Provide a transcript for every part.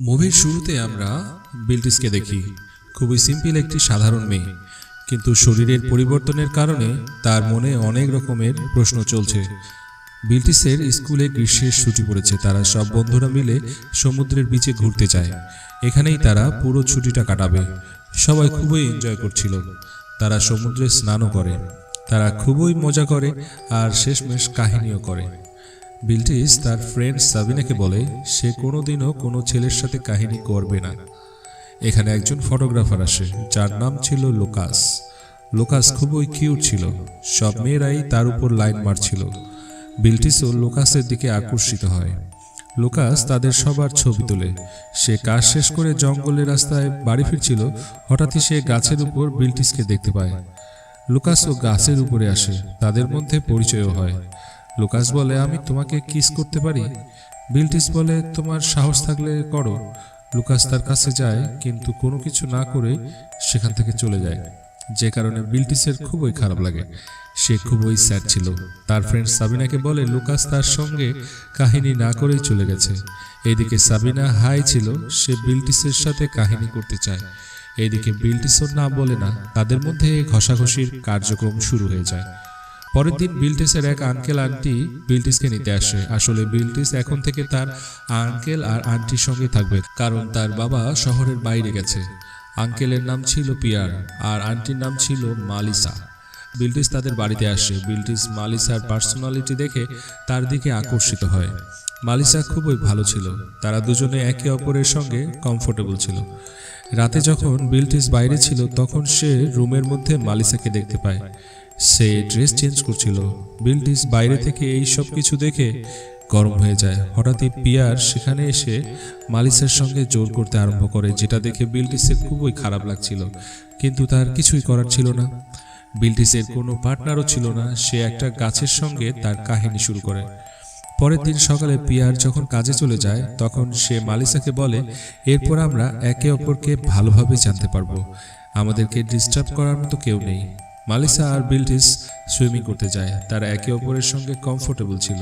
মুভির শুরুতে আমরা বিলটিসকে দেখি। খুবই সিম্পল একটি সাধারণ মেয়ে। কিন্তু শরীরের পরিবর্তনের কারণে তার মনে অনেক রকমের প্রশ্ন চলছে। বিলটিসের স্কুলে গ্রীষ্মের ছুটি পড়েছে। তারা সব বন্ধুরা মিলে সমুদ্রের বিচে ঘুরতে যায়। এখানেই তারা পুরো ছুটিটা কাটাবে। সবাই খুবই এনজয় করছিল। তারা সমুদ্রে স্নানও করে। তারা খুবই মজা করে আর শেষমেশ কাহিনীও করে। বিলটিস তার ফ্রেন্ড সাবিনাকে বলে, সে কোনোদিনও কোনো ছেলের সাথে কাহিনী করবে না। এখানে একজন ফটোগ্রাফার আসে, যার নাম ছিল লোকাস। লোকাস খুবই কিউট ছিল। সব মেয়েরাই তার উপর লাইন মারছিল। বিলটিসও লোকাসের দিকে আকর্ষিত হয়। লোকাস তাদের সবার ছবি তোলে। সে কাজ শেষ করে জঙ্গলের রাস্তায় বাড়ি ফিরছিল। হঠাৎই সে গাছের উপর বিলটিসকে দেখতে পায়। লুকাসও গাছের উপরে আসে। তাদের মধ্যে পরিচয়ও হয়। লুকাস বলে, আমি তোমাকে কিস করতে পারি? বিলটিস বলে, তোমার সাহস থাকলে করো। লুকাস তার কাছে যায়, কিন্তু কোনো কিছু না করে সেখান থেকে চলে যায়। যে কারণে বিলটিসের খুবই খারাপ লাগে। সে খুবই স্যাড ছিল। তার ফ্রেন্ড সাবিনাকে বলে, লুকাস তার সঙ্গে কাহিনী না করেই চলে গেছে। এদিকে সাবিনা হাই ছিল, সে বিলটিসের সাথে কাহিনী করতে চায়। এদিকে বিলটিসও না বলে না, তাদের মধ্যে ঘষাঘষির কার্যক্রম শুরু হয়ে যায়। পরের দিন বিলটিসের এক আঙ্কেল আন্টি বিলটিসকে নিতে আসে। আসলে বিলটিস এখন থেকে তার আঙ্কেল আর আন্টির সঙ্গে থাকবে, কারণ তার বাবা শহরের বাইরে গেছে। আঙ্কেলের নাম ছিল পিয়ার আর আন্টির নাম ছিল মালিসা। বিলটিস তাদের বাড়িতে আসে। বিলটিস মালিসার পার্সোনালিটি দেখে তার দিকে আকর্ষিত হয়। মালিসা খুবই ভালো ছিল। তারা দুজনে একে অপরের সঙ্গে কমফোর্টেবল ছিল। রাতে যখন বিলটিস বাইরে ছিল, তখন সে রুমের মধ্যে মালিসাকে দেখতে পায়। সে ড্রেস চেঞ্জ করছিল। বিলটিস বাইরে থেকে এই সব কিছু দেখে গরম হয়ে যায়। হঠাৎই পিয়ার সেখানে এসে মালিসের সঙ্গে জোর করতে আরম্ভ করে, যেটা দেখে বিলটিসের খুবই খারাপ লাগছিল। কিন্তু তার কিছুই করার ছিল না। বিলটিসের কোনো পার্টনারও ছিল না, সে একটা গাছের সঙ্গে তার কাহিনী শুরু করে। পরের দিন সকালে পিয়ার যখন কাজে চলে যায়, তখন সে মালিসাকে বলে, এরপর আমরা একে অপরকে ভালোভাবে জানতে পারব। আমাদেরকে ডিস্টার্ব করার মতো কেউ নেই। মালিসা আর বিলটিস সুইমিং করতে যায়। তারা একে অপরের সঙ্গে কমফোর্টেবল ছিল।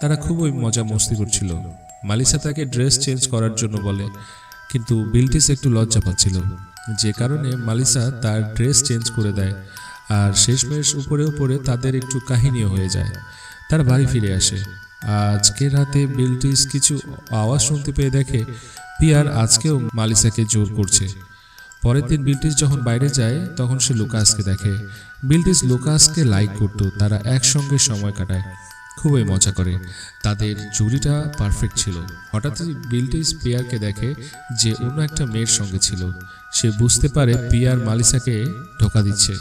তারা খুবই মজা মস্তি করছিল। মালিসা তাকে ড্রেস চেঞ্জ করার জন্য বলে। কিন্তু বিলটিস একটু লজ্জা পাচ্ছিল। যে কারণে মালিসা তার ড্রেস চেঞ্জ করে দেয়। আর শেষমেশ উপরে উপরে তাদের একটু কাহিনীও হয়ে যায়। তারা বাড়ি ফিরে আসে। আজকে রাতে বিলটিস কিছু আওয়াজ শুনতে পেয়ে দেখে পিয়ার আজকেও মালিসাকে জোর করছে। পরের দিন বিলটিস যখন বাইরে যায়, তখন সে লুকাসকে দেখে। বিলটিস লুকাসকে লাইক করতো, তারা একসঙ্গে সময় কাটায়। খুবই মজা করে। তাদের জুড়িটা পারফেক্ট ছিল। হঠাৎই বিলটিস পিয়ারকে দেখে যে অন্য একটা মেয়ের সঙ্গে ছিল। সে বুঝতে পারে পিয়ার মালিসাকে ঢোকা দিচ্ছে।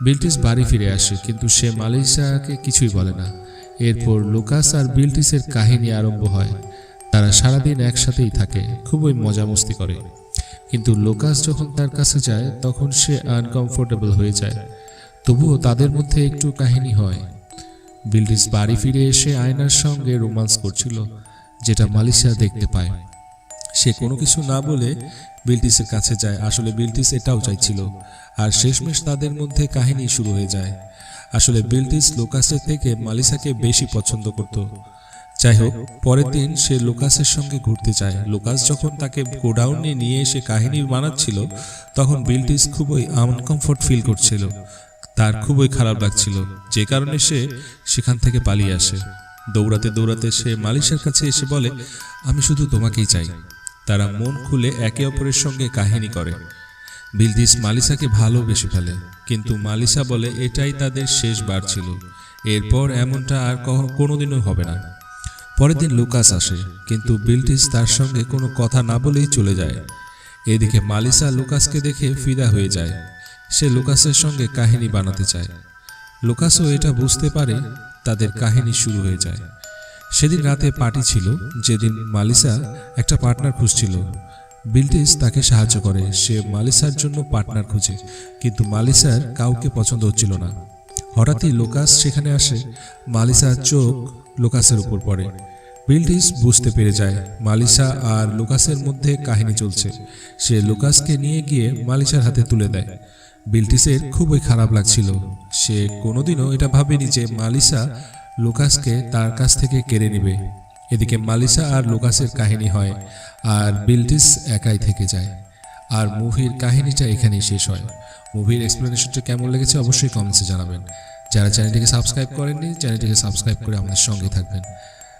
বিলটিস বাড়ি ফিরে আসে, কিন্তু সে মালিসাকে কিছুই বলে না। এরপর লুকাস আর বিলটিসের কাহিনী আরম্ভ হয়। তারা সারাদিন একসাথেই থাকে। খুবই মজামস্তি করে। কিন্তু লোকাস যখন তার কাছে যায়, তখন সে আনকমফোর্টেবল হয়ে যায়। তবুও তাদের মধ্যে একটু কাহিনী হয়। বিলটিস বাড়ি ফিরে এসে আয়নার সঙ্গে রোমান্স করছিল, যেটা মালিশা দেখতে পায়। সে কোনো কিছু না বলে বিলটিসের কাছে যায়। আসলে বিলটিস এটাও চাইছিল। আর শেষমেশ তাদের মধ্যে কাহিনী শুরু হয়ে যায়। আসলে বিলটিস লোকাসের থেকে মালিসাকে বেশি পছন্দ করত। যাই হোক পরের দিন সে লোকাসের সঙ্গে ঘুরতে যায়। লোকাস যখন তাকে গোডাউনে নিয়ে এসে কাহিনী বানাচ্ছিল, তখন বিলটিস খুবই আনকমফোর্ট ফিল করছিল। তার খুবই খারাপ লাগছিল। যে কারণে সে সেখান থেকে পালিয়ে আসে। দৌড়াতে দৌড়াতে সে মালিশের কাছে এসে বলে, আমি শুধু তোমাকেই চাই। তারা মন খুলে একে অপরের সঙ্গে কাহিনী করে। বিলদিস মালিসাকে ভালোবেসে ফেলে, কিন্তু মালিসা বলে, এটাই তাদের শেষ বার ছিল। এরপর এমনটা আর কোনোদিনও হবে না। পরের দিন লুকাস আসে, কিন্তু বিলটিস তার সঙ্গে কোনো কথা না বলেই চলে যায়। এদিকে মালিসা লুকাসকে দেখে ফিদা হয়ে যায়। সে লুকাসের সঙ্গে কাহিনী বানাতে চায়। লুকাসও এটা বুঝতে পারে, তাদের কাহিনী শুরু হয়ে যায়। সেদিন রাতে পার্টি ছিল, যেদিন মালিসা একটা পার্টনার খুঁজছিল। বিলটিস তাকে সাহায্য করে, সে মালিসার জন্য পার্টনার খুঁজে, কিন্তু মালিসার কাউকে পছন্দ হচ্ছিল না। হঠাৎই লোকাস সেখানে আসে, মালিসার চোখ লোকাসের উপর পড়ে। বিলটিস বুঝতে পেরে যায় মালিসা আর লুকাসের মধ্যে কাহিনী চলছে। সে লুকাসকে নিয়ে গিয়ে মালিসার হাতে তুলে দেয়। বিল্টিসের খুবই খারাপ লাগছিল। সে কোনোদিনও এটা ভাবেনি যে মালিসা লুকাসকে তার কাছ থেকে কেড়ে নেবে। এদিকে মালিসা আর লুকাসের কাহিনী হয় আর বিল্টিস একাই থেকে যায়। আর মুভির কাহিনীটা এখানেই শেষ হয়। মুভির এক্সপ্লেনেশনটা কেমন লেগেছে অবশ্যই কমেন্টসে জানাবেন। যারা চ্যানেলটিকে সাবস্ক্রাইব করেননি চ্যানেলটিকে সাবস্ক্রাইব করে আমাদের সঙ্গে থাকবেন।